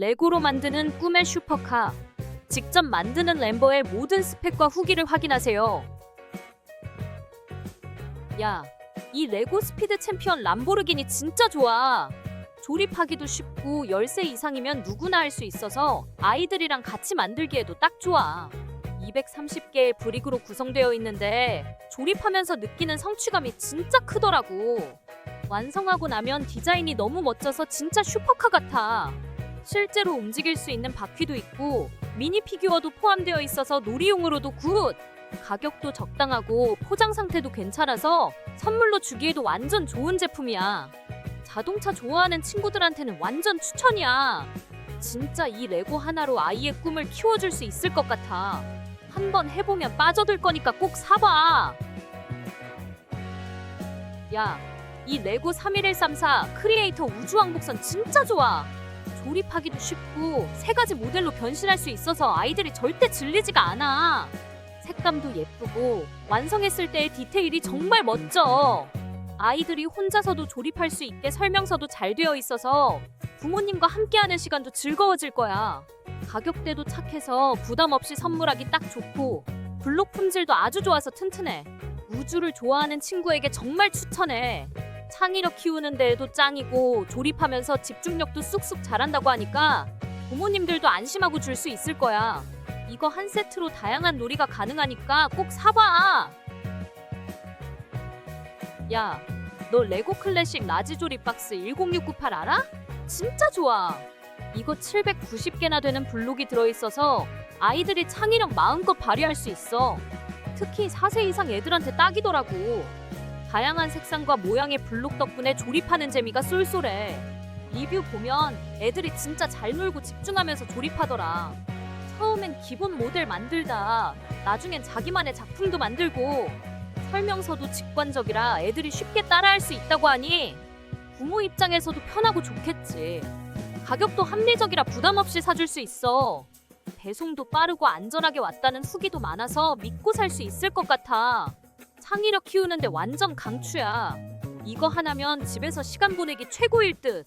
레고로 만드는 꿈의 슈퍼카. 직접 만드는 램버의 모든 스펙과 후기를 확인하세요. 야, 이 레고 스피드 챔피언 람보르기니 진짜 좋아. 조립하기도 쉽고 10세 이상이면 누구나 할 수 있어서 아이들이랑 같이 만들기에도 딱 좋아. 230개의 브릭으로 구성되어 있는데 조립하면서 느끼는 성취감이 진짜 크더라고. 완성하고 나면 디자인이 너무 멋져서 진짜 슈퍼카 같아. 실제로 움직일 수 있는 바퀴도 있고 미니 피규어도 포함되어 있어서 놀이용으로도 굿. 가격도 적당하고 포장 상태도 괜찮아서 선물로 주기에도 완전 좋은 제품이야. 자동차 좋아하는 친구들한테는 완전 추천이야. 진짜 이 레고 하나로 아이의 꿈을 키워줄 수 있을 것 같아. 한번 해보면 빠져들 거니까 꼭 사봐. 야, 이 레고 31134 크리에이터 우주왕복선 진짜 좋아. 조립하기도 쉽고 세 가지 모델로 변신할 수 있어서 아이들이 절대 질리지가 않아. 색감도 예쁘고 완성했을 때의 디테일이 정말 멋져. 아이들이 혼자서도 조립할 수 있게 설명서도 잘 되어 있어서 부모님과 함께하는 시간도 즐거워질 거야. 가격대도 착해서 부담 없이 선물하기 딱 좋고 블록 품질도 아주 좋아서 튼튼해. 우주를 좋아하는 친구에게 정말 추천해. 창의력 키우는 데에도 짱이고 조립하면서 집중력도 쑥쑥 잘한다고 하니까 부모님들도 안심하고 줄 수 있을 거야. 이거 한 세트로 다양한 놀이가 가능하니까 꼭 사봐. 야, 너 레고 클래식 라지 조립 박스 10698 알아? 진짜 좋아. 이거 790개나 되는 블록이 들어있어서 아이들이 창의력 마음껏 발휘할 수 있어. 특히 4세 이상 애들한테 딱이더라고. 다양한 색상과 모양의 블록 덕분에 조립하는 재미가 쏠쏠해. 리뷰 보면 애들이 진짜 잘 놀고 집중하면서 조립하더라. 처음엔 기본 모델 만들다 나중엔 자기만의 작품도 만들고 설명서도 직관적이라 애들이 쉽게 따라할 수 있다고 하니 부모 입장에서도 편하고 좋겠지. 가격도 합리적이라 부담 없이 사줄 수 있어. 배송도 빠르고 안전하게 왔다는 후기도 많아서 믿고 살 수 있을 것 같아. 창의력 키우는데 완전 강추야. 이거 하나면 집에서 시간 보내기 최고일 듯.